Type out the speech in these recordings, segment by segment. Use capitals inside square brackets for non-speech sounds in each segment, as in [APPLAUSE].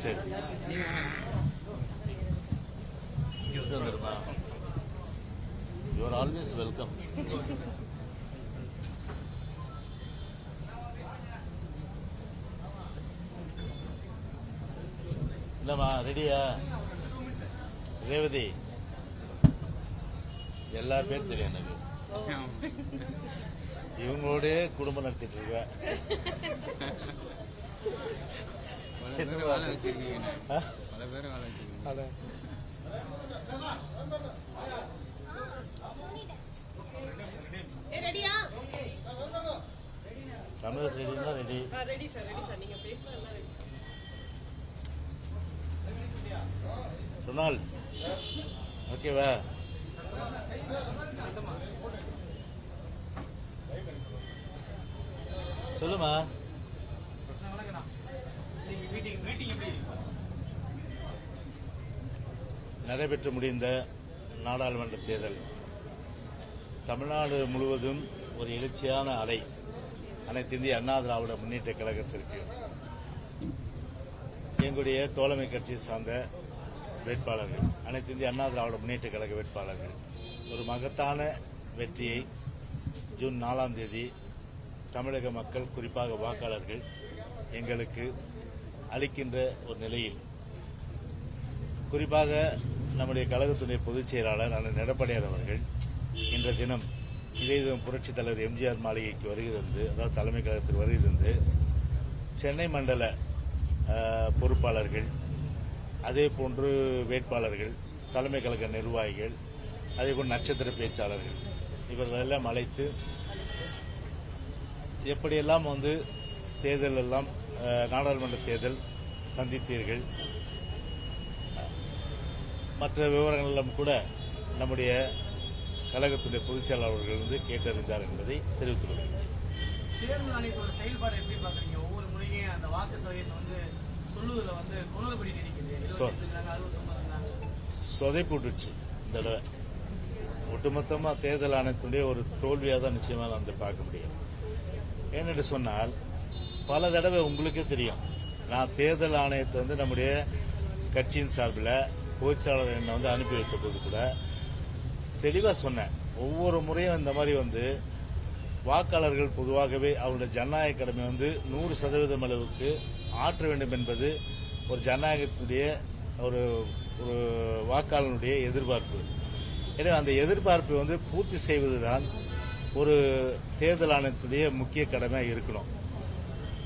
சரி. You are you are always welcome என்னம்மா ரெடியா? ரேவதி. எல்லார் பேரும் தெரியும் எனக்கு. இவங்களோட குடும்பம் நடத்திட்டு இருக்க தமிழர் ரெடினா ready ready sir ready sir நீங்க பேசலாம் ரெடி ரொனால்ட் ஓகேவா சொல்லுமா நடைபெற்று முடிந்த நாடாளுமன்ற தேர்தல். தமிழ்நாடு முழுவதும் ஒரு எழுச்சியான அலை. அனைத்து இந்திய அண்ணா திராவிட முன்னேற்ற கழகத்திற்கு. எங்களுடைய தோழமை கட்சியை சார்ந்த வேட்பாளர்கள் அனைத்து இந்திய அண்ணா திராவிட முன்னேற்ற கழக வேட்பாளர்கள். ஒரு மகத்தான வெற்றியை ஜூன் நாலாம் தேதி தமிழக மக்கள் குறிப்பாக வாக்காளர்கள் எங்களுக்கு அளிக்கின்ற ஒரு நிலையில். குறிப்பாக நம்முடைய கழகத்துடைய பொதுச் செயலாளர் அண்ணன் எடப்பாடியார் அவர்கள் இன்ற தினம் இதே தினம் புரட்சித் தலைவர் எம்ஜிஆர் மாளிகைக்கு வருகிறது அதாவது தலைமை கழகத்தில் வருகிறது. சென்னை மண்டல பொறுப்பாளர்கள் அதே போன்று வேட்பாளர்கள் தலைமை கழக நிர்வாகிகள் அதே போல் நட்சத்திர பேச்சாளர்கள் இவர்கள் எல்லாம் அழைத்து எப்படியெல்லாம் வந்து தேர்தல் எல்லாம் நாடாளுமன்ற தேர்தல் சந்தித்தீர்கள். மற்ற விவரங்கள் எல்லாம் கூட நம்முடைய கழகத்துடைய பொதுச் செயலாளர் அவர்கள் வந்து கேட்டறிந்தார் என்பதை தெரிவித்துக் கொள்கிறேன் தேர்தல் ஆணையத்தோட செயல்பாடு எப்படி பாக்குறீங்க ஒவ்வொரு முறையும் அந்த வாக்கு சதவீதம் வந்து சொல்லுவதுல வந்து குளறுபடி நீடிக்குது. So- இருபத்தி அறுபத்தொன்பது சொதைப்பு விட்டுச்சு இந்த தடவை. ஒட்டுமொத்தமா தேர்தல் ஆணையத்துடைய ஒரு தோல்வியாக தான் நிச்சயமா நான் வந்து பார்க்க முடியும். ஏனென்று சொன்னால் பல தடவை உங்களுக்கே தெரியும். நான் தேர்தல் ஆணையத்தை வந்து நம்முடைய கட்சியின் சார்பில் பொதுச்சாளர் என்னை வந்து அனுப்பி வைத்த போது கூட தெளிவாக சொன்னேன். ஒவ்வொரு முறையும் இந்த மாதிரி வந்து வாக்காளர்கள் பொதுவாகவே அவருடைய ஜனநாயக கடமை வந்து நூறு சதவீதம் அளவுக்கு ஆற்ற வேண்டும் என்பது ஒரு ஜனநாயகத்துடைய ஒரு ஒரு வாக்காளனுடைய எதிர்பார்ப்பு. எனவே அந்த எதிர்பார்ப்பை வந்து பூர்த்தி செய்வதுதான் ஒரு தேர்தல் ஆணையத்துடைய முக்கிய கடமையாக இருக்கணும்.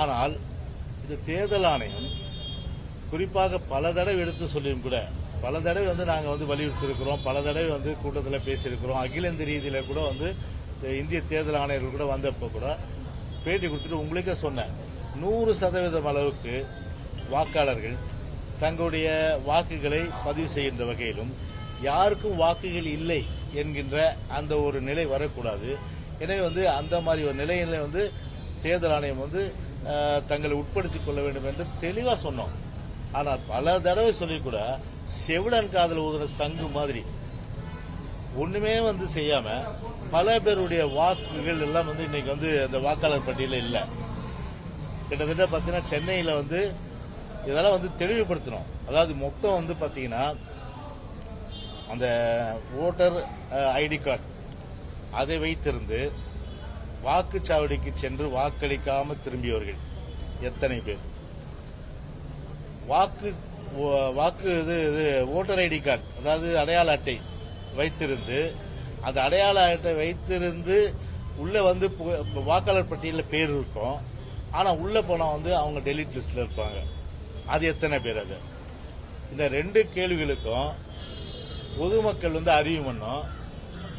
ஆனால் இந்த தேர்தல் ஆணையம் குறிப்பாக பல தடவை எடுத்து சொல்லியும் கூட பல தடவை வந்து நாங்கள் வந்து வலியுறுத்திருக்கிறோம் பல தடவை வந்து கூட்டத்தில் பேசியிருக்கிறோம் அகில இந்திய ரீதியில் கூட வந்து இந்திய தேர்தல் ஆணையர்கள் கூட வந்தப்போ கூட பேட்டி கொடுத்துட்டு உங்களுக்கே சொன்னேன். நூறு சதவீதம் அளவுக்கு வாக்காளர்கள் தங்களுடைய வாக்குகளை பதிவு செய்கின்ற வகையிலும் யாருக்கும் வாக்குகள் இல்லை என்கின்ற அந்த ஒரு நிலை வரக்கூடாது. எனவே வந்து அந்த மாதிரி ஒரு நிலையில வந்து தேர்தல் ஆணையம் வந்து தங்களை உட்படுத்திக் கொள்ள வேண்டும் என்று தெளிவா சொன்னோம். ஆனால் பல தடவை சொல்லி கூட செவிடன் காதல் ஊதுற சங்கு மாதிரி ஒண்ணுமே வந்து செய்யாம பல பேருடைய வாக்குகள் எல்லாம் வந்து இன்னைக்கு வந்து அந்த வாக்காளர் பட்டியலில் இல்லை. கிட்டத்தட்ட பார்த்தீங்கன்னா சென்னையில் வந்து இதெல்லாம் வந்து தெளிவுபடுத்தணும். அதாவது மொத்தம் வந்து பார்த்தீங்கன்னா அந்த ஓட்டர் ஐடி கார்டு அதை வைத்திருந்து வாக்குச்சாவடிக்கு சென்று வாக்களிக்காம திரும்பியவர்கள். எத்தனை பேர்? வாக்கு வாக்கு இது இது ஓட்டர் ஐடி கார்டு அதாவது அடையாள அட்டை வைத்திருந்து அந்த அடையாள அட்டை வைத்திருந்து உள்ள வந்து வாக்காளர் பட்டியலில் பேர் இருக்கும். ஆனால் உள்ள போனால் வந்து அவங்க டெலிட் லிஸ்ட்ல இருப்பாங்க. அது எத்தனை பேர் அது? இந்த ரெண்டு கேள்விகளுக்கும் பொதுமக்கள் வந்து அறிவு பண்ணும்.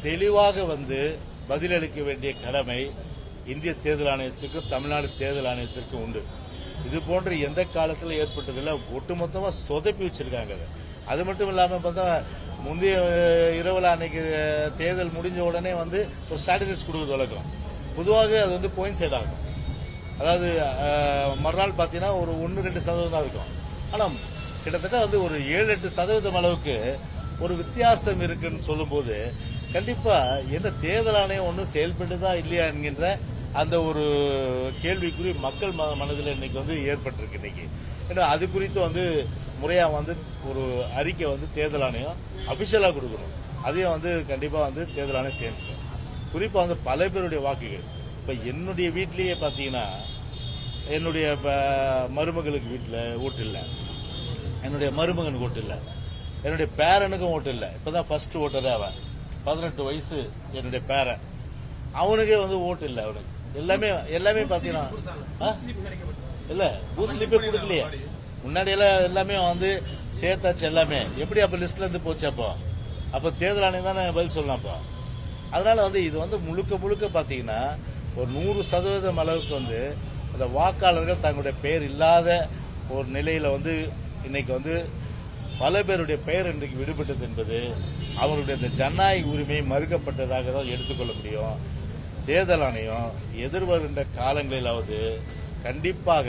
தெளிவாக வந்து பதிலளிக்க வேண்டிய கடமை இந்திய தேர்தல் ஆணையத்திற்கும் தமிழ்நாடு தேர்தல் ஆணையத்திற்கும் உண்டு. இது போன்று எந்த காலத்தில் ஏற்பட்டதில்லை. ஒட்டுமொத்தமாக சொதப்பி வச்சிருக்காங்க அதை. அது மட்டும் இல்லாமல் பார்த்தா முந்தைய இரவில் அன்னைக்கு தேர்தல் முடிஞ்ச உடனே வந்து ஒரு ஸ்ட்ராட்டஜிஸ் கொடுக்குறது வழக்கம். பொதுவாக அது வந்து கோயின் சைட் ஆகும். அதாவது மறுநாள் பார்த்தீங்கன்னா ஒரு ஒன்று ரெண்டு சதவீதம் தான் இருக்கும். ஆனால் கிட்டத்தட்ட வந்து ஒரு ஏழு எட்டு சதவீதம் அளவுக்கு ஒரு வித்தியாசம் இருக்குன்னு சொல்லும்போது கண்டிப்பா என்ன தேர்தல் ஆணையம் ஒன்றும் செயல்பட்டுதா இல்லையா என்கின்ற அந்த ஒரு கேள்விக்குறி மக்கள் மனதில் இன்னைக்கு வந்து ஏற்பட்டிருக்கு இன்னைக்கு. ஏன்னா அது குறித்து வந்து முறையா வந்து ஒரு அறிக்கை வந்து தேர்தல் ஆணையம் அபிஷியலா கொடுக்கணும். அதையும் வந்து கண்டிப்பா வந்து தேர்தல் ஆணையம் செய்யணும் குறிப்பா வந்து பல பேருடைய வாக்குகள். இப்ப என்னுடைய வீட்லயே பாத்தீங்கன்னா என்னுடைய மருமகளுக்கு வீட்டில் ஓட்டு இல்லை. என்னுடைய மருமகனுக்கு ஓட்டு இல்லை. என்னுடைய பேரனுக்கும் ஓட்டு இல்லை. இப்பதான் ஃபர்ஸ்ட் ஓட்டரே அவன். பதினெட்டு வயசு என்னுடைய பேரன் அவனுக்கே வந்து ஓட்டு இல்லை அவனுக்கு. எல்லாமே எல்லாமே பாத்தீங்கன்னா இல்லை இல்ல ஸ்லிப்பே கொடுக்கலையே. முன்னாடியெல்லாம் எல்லாமே வந்து சேர்த்தாச்சு எல்லாமே. எப்படி அப்ப லிஸ்ட்ல இருந்து போச்சு அப்போ? அப்ப தேர்தல் ஆணையம் தானே பதில் சொல்லலாம் அப்போ? அதனால வந்து இது வந்து முழுக்க முழுக்க பாத்தீங்கன்னா ஒரு நூறு சதவீதம் அளவுக்கு வந்து அந்த வாக்காளர்கள் தங்களுடைய பெயர் இல்லாத ஒரு நிலையில வந்து இன்னைக்கு வந்து பல பேருடைய பெயர் இன்றைக்கு விடுபட்டது என்பது அவர்களுடைய இந்த ஜனநாயக உரிமை மறுக்கப்பட்டதாக தான் எடுத்துக்கொள்ள முடியும். தேர்தல் ஆணையம் எதிர்வருகின்ற காலங்களிலாவது கண்டிப்பாக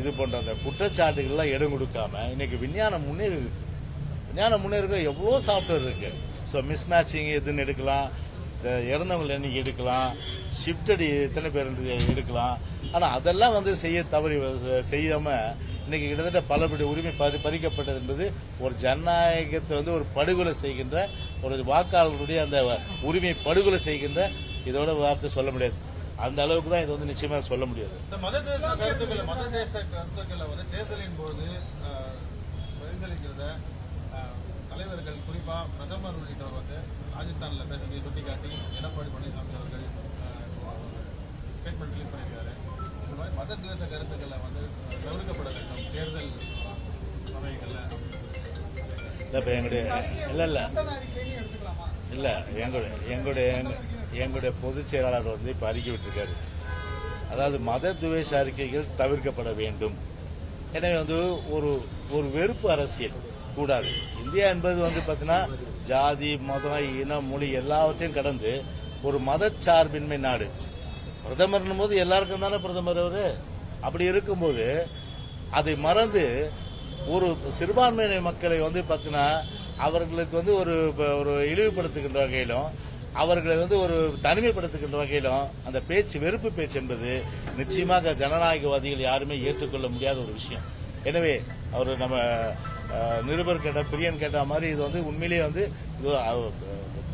இது போன்ற அந்த குற்றச்சாட்டுகள்லாம் இடம் கொடுக்காம இன்னைக்கு விஞ்ஞானம் முன்னேறி இருக்கு விஞ்ஞானம் முன்னேறுக்க எவ்வளோ சாஃப்ட்வேர் இருக்கு. ஸோ மிஸ் மேட்சிங் எதுன்னு எடுக்கலாம். இறந்தவங்களை இன்னைக்கு எண்ணிக்கை எடுக்கலாம். ஷிஃப்டடி எத்தனை பேர் எடுக்கலாம். ஆனால் அதெல்லாம் வந்து செய்ய தவறி செய்யாமல் இன்னைக்கு கிட்டத்தட்ட பலருடைய உரிமை பறி- பறிக்கப்பட்டது என்பது ஒரு ஜனநாயகத்தை வந்து ஒரு படுகொலை செய்கின்ற ஒரு வாக்காளர்களுடைய அந்த உரிமையை படுகொலை செய்கின்ற இதோட வார்த்தை சொல்ல முடியாது. அந்த அளவுக்கு தான் இது வந்து நிச்சயமா சொல்ல முடியாது. மத தேச கருத்துக்களை மத தேச கருத்துக்களை வந்து தேர்தலின் போது பரிந்துரைக்கிறத தலைவர்கள் குறிப்பா பிரதமர் உள்ளிட்டவர் வந்து ராஜஸ்தான்ல பேசுறதை சுட்டிக்காட்டி எடப்பாடி பழனிசாமி அவர்கள் ஸ்டேட்மெண்ட் ரிலீஸ் மத கருத்துக்களை வந்து தவிர்க்கப்பட வேண்டும். தேர்தல் சமயங்கள்ல இல்ல எங்களுடைய இல்லை இல்லை. இல்லை எங்களுடைய எங்களுடைய எங்களுடைய பொதுச் செயலாளர் வந்து இப்போ அறிக்கை விட்டுருக்காரு. அதாவது மத துவேஷ அறிக்கைகள் தவிர்க்கப்பட வேண்டும். எனவே வந்து ஒரு ஒரு வெறுப்பு அரசியல் கூடாது. இந்தியா என்பது வந்து பார்த்தீங்கன்னா ஜாதி மதம் இனம் மொழி எல்லாவற்றையும் கடந்து ஒரு மதச்சார்பின்மை நாடு. பிரதமர்னும் போது எல்லாருக்கும் தானே பிரதமர் அவரு? அப்படி இருக்கும்போது அதை மறந்து ஒரு சிறுபான்மையின மக்களை வந்து பார்த்தீங்கன்னா அவர்களுக்கு வந்து ஒரு ஒரு இழிவுபடுத்துகின்ற வகையிலும் அவர்களை வந்து ஒரு தனிமைப்படுத்துகின்ற வகையிலும் அந்த பேச்சு வெறுப்பு பேச்சு என்பது நிச்சயமாக ஜனநாயகவாதிகள் யாருமே ஏற்றுக்கொள்ள முடியாத ஒரு விஷயம். எனவே அவர் நம்ம நிருபர் கேட்ட பிரியன் கேட்ட மாதிரி இது வந்து உண்மையிலேயே வந்து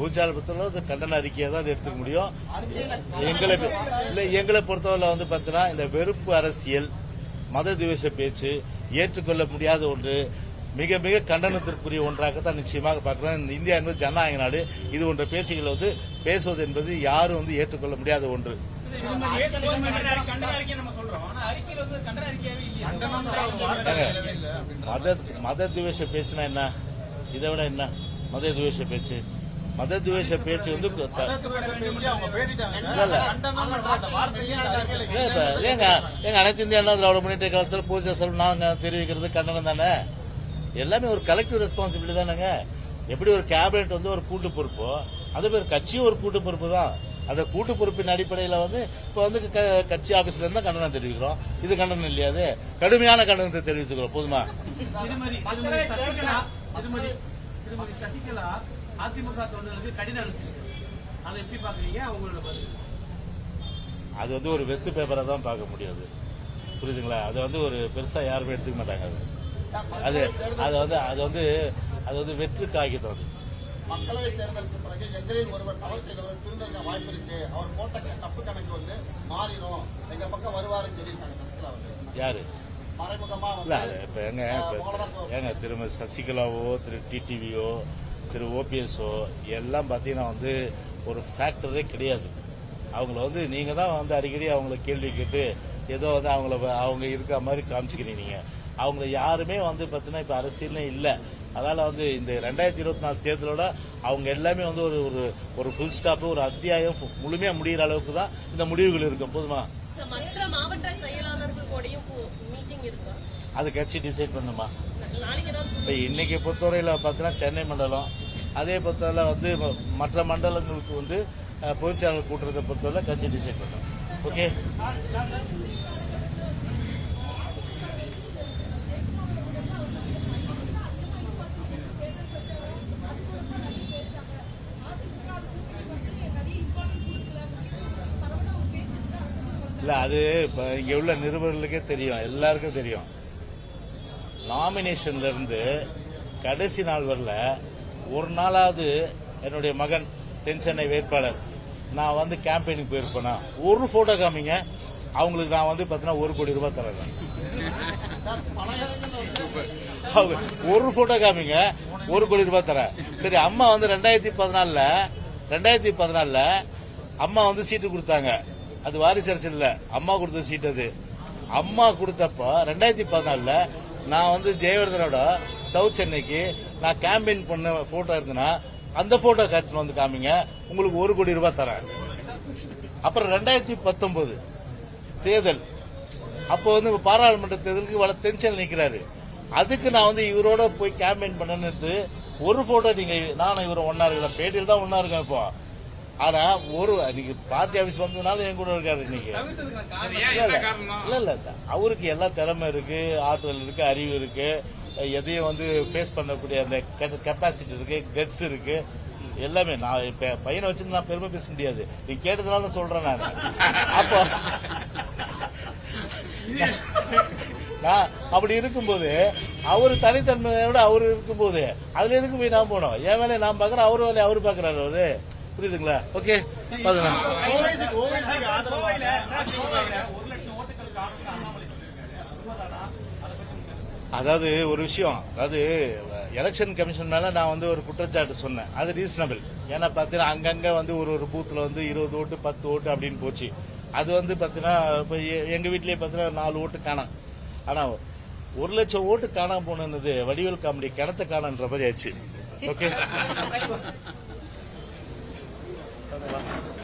இது அவர், கண்டன அறிக்கையை தான் அது எடுத்துக்க முடியும். எங்களை இல்லை எங்களை பொறுத்தவரை வந்து பார்த்தீங்கன்னா இந்த வெறுப்பு அரசியல் மத துவேஷ பேச்சு ஏற்றுக்கொள்ள முடியாத ஒன்று மிக மிக கண்டனத்திற்குரிய ஒன்றாக தான் நிச்சயமாக பார்க்கிறோம். இந்த இந்தியா என்பது ஜனநாயக நாடு. இது போன்ற பேச்சுகளை வந்து பேசுவது என்பது யாரும் வந்து ஏற்றுக்கொள்ள முடியாத ஒன்று. மத மத துவேஷ பேச்சுனா என்ன? இதை விட என்ன? மத துவேஷ பேச்சு. மத துவேஷ பேச்சு வந்து ஏங்க எங்க அனைத்து இந்திய அண்ணா திராவிட முன்னேற்ற கழகத்தில் பூஜை செல்வம் நாங்க தெரிவிக்கிறது கண்டனம் தானே? எல்லாமே ஒரு கலெக்டிவ் ரெஸ்பான்சிபிலிட்டி தானேங்க. எப்படி ஒரு கேபினெட் வந்து ஒரு கூட்டு பொறுப்போ அதே பேர் கட்சியும் ஒரு கூட்டு பொறுப்பு தான். அந்த கூட்டு பொறுப்பின் அடிப்படையில வந்து இப்ப வந்து கட்சி ஆபீஸ்ல இருந்தா கண்டனம் தெரிவிக்கிறோம். இது கண்டனம் இல்லையா அது? கடுமையான கண்டனத்தை தெரிவித்துக்கிறோம். போதுமா? அதிமுக தொண்டர்களுக்கு கடிதம் அனுப்பிச்சிருக்கு அதை எப்படி பாக்குறீங்க அவங்களோட பதில். அது வந்து ஒரு வெத்து பேப்பரா தான் பார்க்க முடியாது. புரியுதுங்களா? அது வந்து ஒரு பெருசா யாருமே எடுத்துக்க மாட்டாங்க. அது. அது அது வந்து அது வந்து அது வந்து வெற்று காகிதம் அது. மக்களவை தேர்தலுக்கு பிறகு எங்களில் ஒருவர் தவறு செய்தவர் திருந்திருக்க வாய்ப்பு இருக்கு. அவர் போட்ட தப்பு கணக்கு வந்து மாறிடும் எங்க பக்கம் வருவாருன்னு சொல்லியிருக்காங்க யாரு? மறைமுகமா இல்ல இப்ப எங்க இப்ப ஏங்க திருமதி சசிகலாவோ திரு டிடிவியோ திரு ஓபிஎஸ்ஓ எல்லாம் பாத்தீங்கன்னா வந்து ஒரு ஃபேக்டரே கிடையாது. அவங்கள வந்து நீங்க தான் வந்து அடிக்கடி அவங்கள கேள்வி கேட்டு ஏதோ வந்து அவங்கள அவங்க இருக்க மாதிரி காமிச்சுக்கிறீங்க அவங்கள யாருமே வந்து பாத்தீங்கன்னா இப்ப அரசியலே இல்ல. அதனால வந்து இந்த ரெண்டாயிரத்தி இருபத்தி நாலு தேர்தலோட அவங்க எல்லாமே வந்து ஒரு ஒரு ஒரு ஃபுல் ஸ்டாப் ஒரு அத்தியாயம் ஃபு- முழுமையா முடிகிற அளவுக்கு தான் இந்த முடிவுகள் இருக்கும். போதுமா? சார், மற்ற மாவட்ட செயலாளர்கள் கூடயும் மீட்டிங் இருக்கா? அது கட்சி டிசைட் பண்ணுமா இப்ப இன்னைக்கு பொறுத்தவரையில பார்த்தீங்கன்னா சென்னை மண்டலம் அதே பொறுத்தவரை வந்து மற்ற மண்டலங்களுக்கு வந்து அஹ், பொதுச்செயலாளர் கூட்டுறதை பொறுத்தவரை கட்சி டிசைட் பண்ணும். ஓகே இல்ல அது இப்போ இங்கே உள்ள நிருபர்களுக்கே தெரியும். எல்லாருக்கும் தெரியும். நாமினேஷன்ல இருந்து கடைசி நாள் வரல ஒரு நாளாவது என்னுடைய மகன் தென் சென்னை வேட்பாளர். நான் வந்து கேம்பெயினுக்கு போயிருப்பேனா? ஒரு போட்டோ காமிங்க. அவங்களுக்கு நான் வந்து பாத்தீங்கன்னா ஒரு கோடி ரூபாய் தரேன். அவங்க ஒரு போட்டோ காமிங்க. ஒரு கோடி ரூபாய் தரேன். சரி அம்மா வந்து ரெண்டாயிரத்தி பதினாலுல ரெண்டாயிரத்தி பதினாலுல அம்மா வந்து சீட்டு கொடுத்தாங்க. அது வாரிசு அரசு இல்ல. அம்மா கொடுத்த சீட் அது. அம்மா கொடுத்தப்ப ரெண்டாயிரத்தி பதினாலுல நான் வந்து ஜெயவர்தனோட சவுத் சென்னைக்கு நான் கேம்பெயின் பண்ண போட்டோ இருந்தேன்னா அந்த போட்டோ காட்டுன்னு வந்து காமிங்க. உங்களுக்கு ஒரு கோடி ரூபாய் தரேன். அப்புறம் ரெண்டாயிரத்தி பத்தொன்பது தேர்தல். அப்போ வந்து பாராளுமன்ற தேர்தலுக்கு வட டென்ஷன் நிக்கிறாரு. அதுக்கு நான் வந்து இவரோட போய் கேம்பெயின் பண்ணனது ஒரு போட்டோ நீங்க நானும் இவரும் ஒன்னா இருக்கிறேன் பேட்டியில் தான் ஒன்னா இருக்கேன் இப்போ. ஆனா ஒரு நீங்க பார்ட்டி ஆபீஸ் வந்ததுனால என் கூட இருக்காரு இன்னைக்கு. இல்ல இல்ல. அவருக்கு எல்லா திறமை இருக்கு ஆற்றல் இருக்கு அறிவு இருக்கு. எதையும் வந்து ஃபேஸ் பண்ணக்கூடிய அந்த கெப்பாசிட்டி இருக்கு கட்ஸ் இருக்கு எல்லாமே நான் இப்ப பையனை வச்சுட்டு நான் பெருமை பேச முடியாது நீ கேட்டதுனால சொல்றேன் நான் அப்போ நான் அப்படி இருக்கும்போது அவர் தனித்தன்மையோட அவர் இருக்கும்போது அதுல எதுக்கு போய் நான் போனோம் என் வேலையை நான் பாக்குறேன் அவர் வேலையை அவர் பாக்குறாரு அவரு புரியுதுங்களா ஓகே அதாவது ஒரு விஷயம் அதாவது எலெக்ஷன் கமிஷன் மேல நான் வந்து ஒரு குற்றச்சாட்டு சொன்னேன். அது ரீசனபிள் ஏன்னா பாத்தீங்கன்னா அங்கங்க வந்து ஒரு ஒரு பூத்துல வந்து இருபது ஓட்டு பத்து ஓட்டு அப்படின்னு போச்சு. அது வந்து பாத்தீங்கன்னா இப்போ எங்க வீட்லயே பாத்தீங்கன்னா நாலு ஓட்டு காணாம் ஆனா ஒரு லட்சம் ஓட்டு காணாம போனது வடிவேல் காமெடி கிணத்த காணன்ற மாதிரி ஆச்சு ஓகே [LAUGHS]